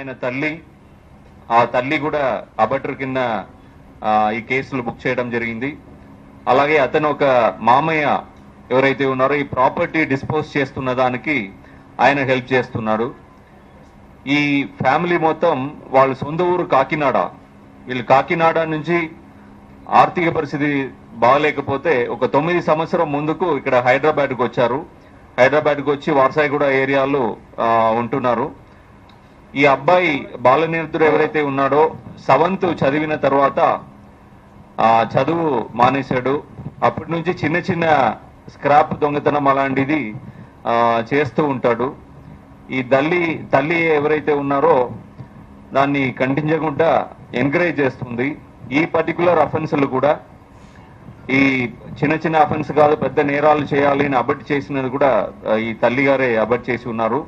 ఆయన తల్లి ఆ తల్లి కూడా అబటర్ కింద ఈ కేసులు బుక్ చేయడం జరిగింది. అలాగే అతను ఒక మామయ్య ఎవరైతే ఉన్నారో ఈ ప్రాపర్టీ డిస్పోజ్ చేస్తున్న దానికి ఆయన హెల్ప్ చేస్తున్నాడు. ఈ ఫ్యామిలీ మొత్తం వాళ్ళ సొంత ఊరు కాకినాడ. వీళ్ళు కాకినాడ నుంచి ఆర్థిక పరిస్థితి బాగలేకపోతే ఒక తొమ్మిది సంవత్సరం ముందుకు ఇక్కడ హైదరాబాద్కు వచ్చారు. హైదరాబాద్కు వచ్చి వార్సాయిగూడ ఏరియాలో ఉంటున్నారు. ఈ అబ్బాయి బాలనిరుద్ధుడు ఎవరైతే ఉన్నాడో సెవెంత్ చదివిన తర్వాత ఆ చదువు మానేశాడు. అప్పటి నుంచి చిన్న చిన్న స్క్రాప్ దొంగతనం అలాంటిది చేస్తూ ఉంటాడు. ఈ తల్లి తల్లి ఎవరైతే ఉన్నారో దాన్ని ఖండించకుండా ఎంకరేజ్ చేస్తుంది. ఈ పర్టికులర్ అఫెన్సులు కూడా ఈ చిన్న చిన్న అఫెన్స్ కాదు పెద్ద నేరాలు చేయాలి అని అబట్ చేసినది కూడా ఈ తల్లి గారే అబట్ చేసి ఉన్నారు.